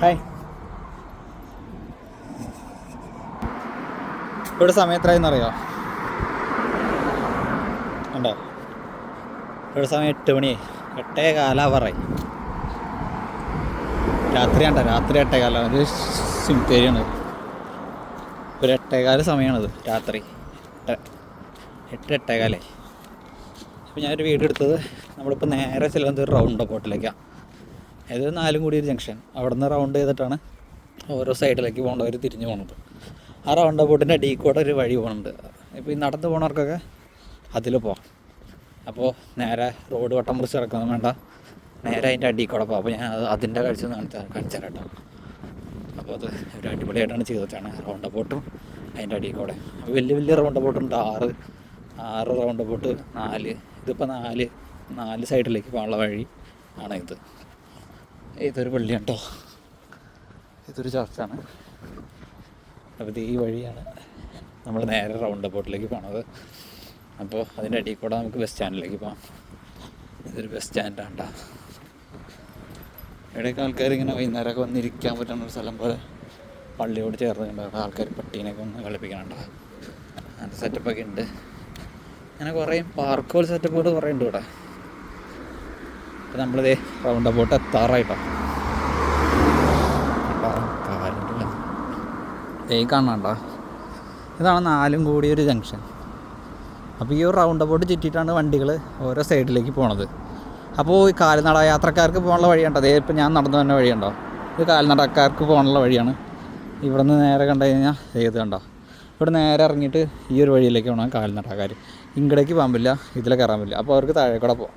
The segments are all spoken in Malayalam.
ഹായ് ഇവിടെ സമയം എത്രയെന്ന് അറിയോ? ഉണ്ടോ ഇവിടെ സമയം എട്ട് മണി. എട്ടേ കാലാവറായി രാത്രി ഉണ്ടോ രാത്രി എട്ടേ കാല ഒരു സിമിത്തേരിയാണ് ഒരു എട്ടേകാല സമയമാണത് രാത്രി. എട്ട് എട്ട് എട്ടേകാലേ അപ്പോൾ ഞാനൊരു വീട് എടുത്തത്. നമ്മളിപ്പോൾ നേരെ ചെല്ലുന്നത് റൗണ്ട് ബോട്ടിലേക്കാണ് അതായത് നാലും കൂടി ഒരു ജംഗ്ഷൻ അവിടെ നിന്ന് റൗണ്ട് ചെയ്തിട്ടാണ് ഓരോ സൈഡിലേക്ക് പോകേണ്ടവർ തിരിഞ്ഞു പോകുന്നത് ആ റൗണ്ട് ബോട്ടിന്റെ അടിയിൽ കൂടെ ഒരു വഴി പോകുന്നുണ്ട് ഇപ്പോൾ ഈ നടന്നു പോണവർക്കൊക്കെ അതിൽ പോകാം അപ്പോൾ നേരെ റോഡ് വട്ടം മുറിച്ച് കിടക്കുന്നത് വേണ്ട. നേരെ അതിന്റെ അടിയിൽ കൂടെ പോകാം അപ്പോൾ ഞാൻ അത് അതിന്റെ കാഴ്ച കാണിച്ചാൽ കാണിച്ചാൽ കേട്ടോ. അപ്പോൾ അത് ഒരു അടിപൊളിയായിട്ടാണ് ചെയ്തിട്ടാണ് റൗണ്ട് ബോട്ടും അതിന്റെ അടിയിൽ കൂടെ വലിയ വലിയ റൗണ്ട് ബോട്ടുണ്ട് ആറ് ആറ് റൗണ്ട് ബോട്ട് നാല്. ഇതിപ്പോൾ നാല് നാല് സൈഡിലേക്ക് പോകാനുള്ള വഴി ആണ് ഇത്. ഇതൊരു പള്ളിയാണ് കേട്ടോ. ഇതൊരു ചർച്ചാണ്. അപ്പോൾ ഈ വഴിയാണ് നമ്മൾ നേരെ റൗണ്ട് ബോട്ടിലേക്ക് പോണത്. അപ്പോൾ അതിന്റെ അടിയിൽ കൂടെ നമുക്ക് ബസ് സ്റ്റാൻഡിലേക്ക് പോകാം. ഇതൊരു ബസ് സ്റ്റാൻഡാണ് കേട്ടോ. ഇവിടെയൊക്കെ ആൾക്കാർ ഇങ്ങനെ വൈകുന്നേരമൊക്കെ വന്നിരിക്കാൻ പറ്റുന്ന ഒരു സ്ഥലം പോലെ പള്ളിയോട് ചേർന്ന് കണ്ടോ ആൾക്കാർ പട്ടീനെയൊക്കെ ഒന്ന് കളിപ്പിക്കണുണ്ടോ അങ്ങനത്തെ സെറ്റപ്പൊക്കെ ഉണ്ട്. അങ്ങനെ കുറേ പാർക്കുകൾ സെറ്റപ്പുകൾ കുറേ ഉണ്ട് ഇവിടെ. അപ്പോൾ നമ്മളിതേ റൗണ്ട് അബൌട്ട് എത്താറായിട്ടോ ഏയ് കാണണ്ട ഇതാണ് നാലും കൂടി ഒരു ജംഗ്ഷൻ അപ്പോൾ ഈ ഒരു റൗണ്ട് അബൌട്ട് ചുറ്റിയിട്ടാണ് വണ്ടികൾ ഓരോ സൈഡിലേക്ക് പോണത്. അപ്പോൾ ഈ കാൽനട യാത്രക്കാർക്ക് പോകാനുള്ള വഴിയുണ്ടോ അതേ ഇപ്പം ഞാൻ നടന്നു തന്നെ വഴിയുണ്ടോ ഇത് കാൽനടക്കാർക്ക് പോകാനുള്ള വഴിയാണ്. ഇവിടെ നിന്ന് നേരെ കണ്ടു കഴിഞ്ഞാൽ ഏത് കണ്ടോ. ഇവിടെ നേരെ ഇറങ്ങിയിട്ട് ഈ ഒരു വഴിയിലേക്ക് പോകണം കാൽനടക്കാർ ഇങ്ങടേക്ക് പോകാൻ പറ്റില്ല ഇതിലേക്ക് കയറാൻ പറ്റില്ല. അപ്പോൾ അവർക്ക് താഴെ കൂടെ പോകാം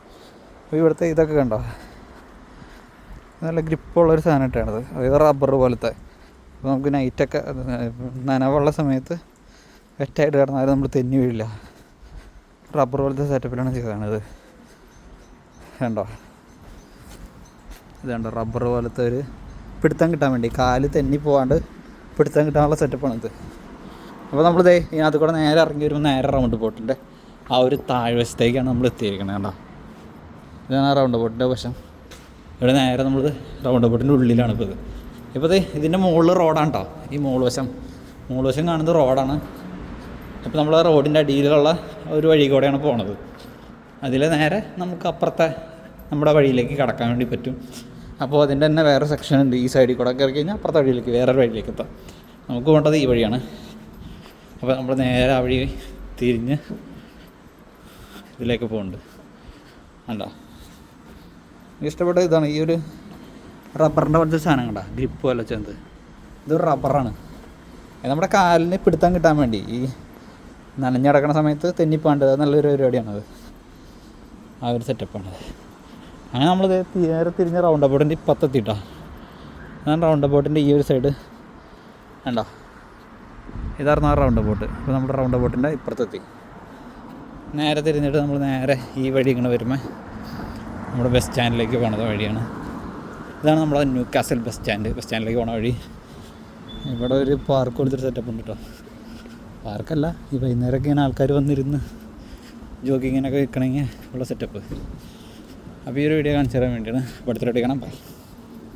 ഇവിടുത്തെ ഇതൊക്കെ കണ്ടോ? നല്ല ഗ്രിപ്പുള്ളൊരു സാധനമായിട്ടാണത്. അതായത് റബ്ബർ പോലത്തെ. അപ്പോൾ നമുക്ക് നൈറ്റൊക്കെ നനവുള്ള സമയത്ത് വെറ്റായിട്ട് കിടന്നാലും നമ്മൾ തെന്നി വീഴില്ല. റബ്ബർ പോലത്തെ സെറ്റപ്പിലാണ് ചെയ്തതാണിത്. കണ്ടോ? ഇത് കണ്ടോ റബ്ബർ പോലത്തെ ഒരു പിടുത്തം കിട്ടാൻ വേണ്ടി. കാൽ തെന്നി പോകാണ്ട് പിടുത്തം കിട്ടാനുള്ള സെറ്റപ്പാണ് ഇത് അപ്പോൾ നമ്മളിതേ ഇതിനകത്ത് കൂടെ നേരെ ഇറങ്ങി വരുമ്പോൾ നേരെ റൗണ്ട് ബോട്ടിന്റെ ആ ഒരു താഴ്വശത്തേക്കാണ് നമ്മൾ എത്തിയിരിക്കുന്നത് കണ്ടോ? ഇതാണ് ആ റൗണ്ട് ബോട്ടിന്റെ വശം. ഇവിടെ നേരെ നമ്മൾ റൗണ്ട് ബോട്ടിന്റെ ഉള്ളിലാണ് ഇപ്പോൾ ഇത്. ഇപ്പോൾ ദേ ഇതിന്റെ മുകളിൽ റോഡാണ് കേട്ടോ ഈ മുകൾ വശം. മുകൾ വശം കാണുന്നത് റോഡാണ് അപ്പോൾ നമ്മൾ ആ റോഡിന്റെ അടിയിലുള്ള ഒരു വഴി കൂടെയാണ് പോണത്. അതിൽ നേരെ നമുക്ക് അപ്പുറത്തെ നമ്മുടെ വഴിയിലേക്ക് കടക്കാൻ വേണ്ടി പറ്റും. അപ്പോൾ അതിന്റെ തന്നെ വേറെ സെക്ഷൻ ഉണ്ട്. ഈ സൈഡിൽ കൂടെ കയറി കഴിഞ്ഞാൽ അപ്പുറത്തെ വഴിയിലേക്ക് വേറൊരു വഴിയിലേക്ക് എത്താം. നമുക്ക് പോകേണ്ടത് ഈ വഴിയാണ്. അപ്പോൾ നമ്മൾ നേരെ ആ വഴി തിരിഞ്ഞ് ഇതിലേക്ക് പോകുന്നുണ്ട് അല്ല ഇഷ്ടപ്പെട്ട ഇതാണ് ഈ ഒരു റബ്ബറിന്റെ പോലത്തെ സാധനം കണ്ട ഗ്രിപ്പ് പോലെ ചെന്ത് ഇതൊരു റബ്ബറാണ്. നമ്മുടെ കാലിന് പിടുത്തം കിട്ടാൻ വേണ്ടി ഈ നനഞ്ഞടക്കണ സമയത്ത് തെന്നിപ്പാണ്ടത് നല്ലൊരു പരിപാടിയാണത്. ആ ഒരു സെറ്റപ്പാണ് അങ്ങനെ നമ്മളിത് നേരെ തിരിഞ്ഞ റൗണ്ട് ബോട്ടിന്റെ ഇപ്പത്തെത്തിട്ടാ ഞാൻ റൗണ്ട് ബോട്ടിന്റെ ഈ ഒരു സൈഡ് കണ്ടോ? ഇതായിരുന്നു ആ റൗണ്ട് ബോട്ട് അപ്പോൾ നമ്മുടെ റൗണ്ട് ബോട്ടിന്റെ ഇപ്പുറത്തെത്തി. നേരെ തിരിഞ്ഞിട്ട് നമ്മൾ നേരെ ഈ വഴി ഇങ്ങനെ വരുമ്പോൾ നമ്മുടെ ബസ് സ്റ്റാൻഡിലേക്ക് പോണത് വഴിയാണ്. ഇതാണ് നമ്മുടെ Newcastle bus stand bus സ്റ്റാൻഡിലേക്ക് പോണ വഴി. ഇവിടെ ഒരു പാർക്ക് കൊടുത്തൊരു സെറ്റപ്പ് ഉണ്ട് കേട്ടോ പാർക്കല്ല ഈ വൈകുന്നേരമൊക്കെ ഇങ്ങനെ ആൾക്കാർ വന്നിരുന്ന് ജോഗിങ്ങിനൊക്കെ നിൽക്കണമെങ്കിൽ ഉള്ള സെറ്റപ്പ് അപ്പോൾ ഈ ഒരു വീഡിയോ കാണിച്ചു തരാൻ വേണ്ടിയാണ്. അപ്പോൾ അടുത്തൊരു കാണാം.